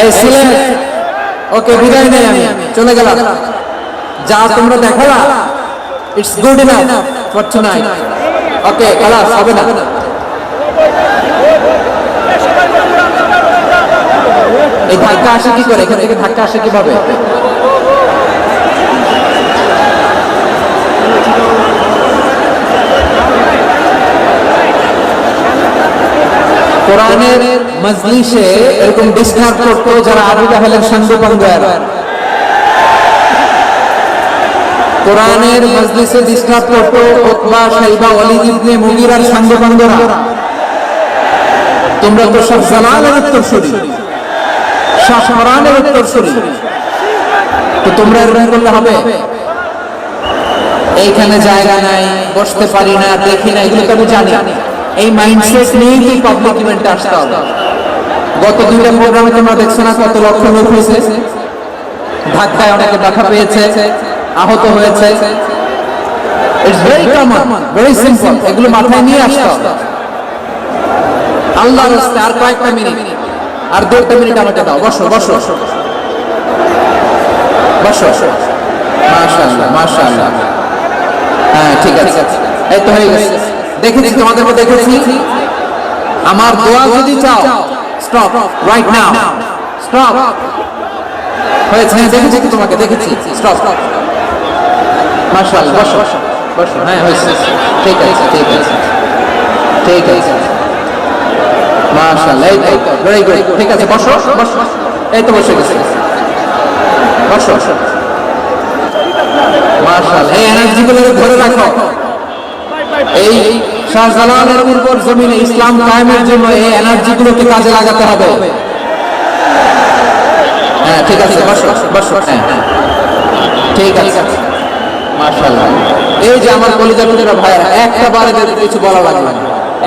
এই সিলেট ওকে বিদায় নেই আমি। চলে গেলাম। যা তোমরা দেখালা it's good enough for tonight okay খালাস হবে না। এই ধাক্কা আসে কি করে? এখান থেকে ধাক্কা আসে কীভাবে? কোরআনের মজলিসে এরকম ডিসকাউন্ট করতো যারা আবু জাহেলের সঙ্গে পাঙ্গার কোরআনের মজলিসে ডিসকাউন্ট করতো ওতবা, সাইবা, ওয়ালিদ ইবনে মুগিরার সঙ্গে পাঙ্গরা তোমরা তো সব জালালের উত্তরসূরি। শাহ কোরআনের উত্তরসূরি। তো তোমরা এরকম করলে হবে? এইখানে জায়গা নাই, বসতে পারি না, দেখি না, এগুলো তো আমি জানি। এই মাইন্ডসেট নিয়েই পাবলিক ইভেন্টে আসতে হবে? গত দুইটা প্রোগ্রামে তোমরা দেখছ না কত লক্ষ লোক হয়েছে? ধাক্কায় অনেকে ব্যথা পেয়েছে, আহত হয়েছে। It's very common very simple এগুলো মাথায় নিয়ে আসতে হবে। আল্লাহর রাস্তায় আর কয়েকটা মিনিট আর দুটা মিনিট আমাকে দাও। বসো বসো। বসো। মাশাআল্লাহ হ্যাঁ ঠিক আছে। এই তো হয়ে দেখেছি তোমাদেরকে দেখেছি। আমার দোয়া যদি চাও স্টপ রাইট নাও স্টপ হয়েছে হ্যাঁ দেখেছি তোমাকে দেখেছি। স্টপ মাশাআল্লাহ বসো বসো হ্যাঁ হয়েছে। ঠিক আছে ঠিক আছে ঠিক আছে। মাশাআল্লাহ এই তো ভেরি গুড ঠিক আছে বসো বসো এই তো বসে গেছে। বসো। মাশাআল্লাহ এই এনার্জিগুলো ধরে রাখো। এই শাহজালালের উর্বর জমিনে ইসলাম কায়েমের জন্য এই এনার্জিগুলোকে কাজে লাগাতে হবে হ্যাঁ ঠিক আছে, বসো বসো হ্যাঁ হ্যাঁ। ঠিক আছে মাশাআল্লাহ এই যে আমার কলিজা কুটিরা ভাইয়েরা, একটা বার কিছু বলা লাগবে।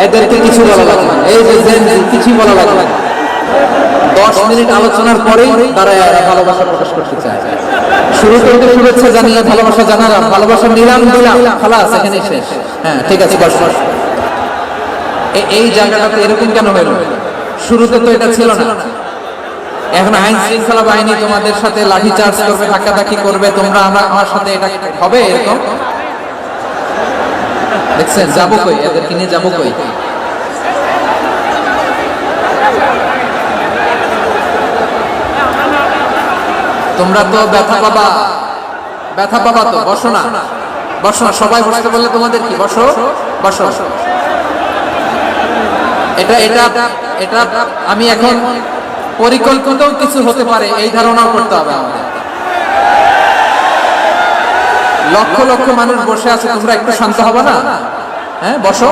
এদেরকে কিছু বলা লাগবে এই যে কিছু বলা লাগবে। দশ মিনিট আলোচনার পরেই তারা ভালোবাসা প্রকাশ করতে চায়। শুরু করতে শুভেচ্ছা জানিয়ে ভালোবাসা জানালাম। ভালোবাসা নিলাম দিলাম খালাস এখানে শেষ। হ্যাঁ ঠিক আছে, বস। এই জায়গাটাতে এরকম কেন হলো? শুরুতে তো এটা ছিল না। এখন আইন শৃঙ্খলা বাহিনী তোমাদের সাথে লাঠি চার্জ করবে, ধাক্কাধাক্কি করবে, তোমরা আমরা, আমার সাথে এটা হবে এরকম? দেখছেন, যাব কই? এদেরকে নিয়ে যাব কই? তোমরা তো ব্যথা পাবা। ব্যথা পাবা তো, বসো না। বসো না, সবাই বসতে বললে তোমাদের কি? বসো বসো। এটা এটা এটা আমি এখন পরিকল্পিতও কিছু হতে পারে, এই ধারণাও করতে হবে আমাদের। লক্ষ লক্ষ মানুষ বসে আছে, তোমরা একটু শান্ত হবে না? হ্যাঁ বসো।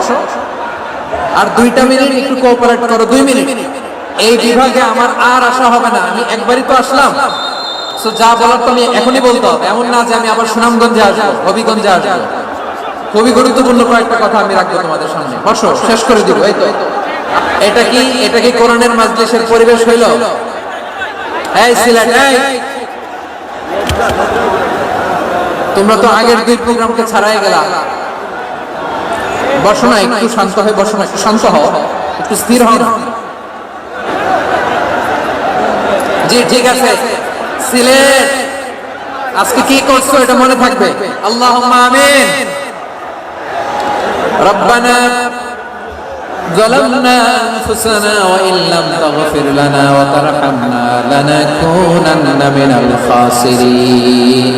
আর দুইটা মিনিট একটু কোঅপারেট করো, দুই মিনিট। এই বিভাগে আমার আর আশা হবে না, আমি একবারই তো আসলাম। তো যা বলার তো আমি এখনই বলতে হবে। এমন না যে আমি আবার সুনামগঞ্জে আসব, হবিগঞ্জে আসব। খুবই গুরুত্বপূর্ণ কয়েকটা কথা আমি রাখব তোমাদের সামনে। বসো, শেষ করে দিব, এই তো। এটা কি এটা কি কোরআনের মাজলিসের পরিবেশ হইল? এই সিলেট, এই! তোমরা তো আগের দুই প্রোগ্রামকে ছাড়াই গেলা। বসো না, একটু শান্ত হয়ে বসো না, একটু শান্ত হও। একটু স্থির হও। জি, ঠিক আছে। সিলেট আজকে কি করছো এটা মনে থাকবে আল্লাহ আমিন ربنا ظلمنا أنفسنا وإن لم تغفر لنا وترحمنا لنكونن من الخاسرين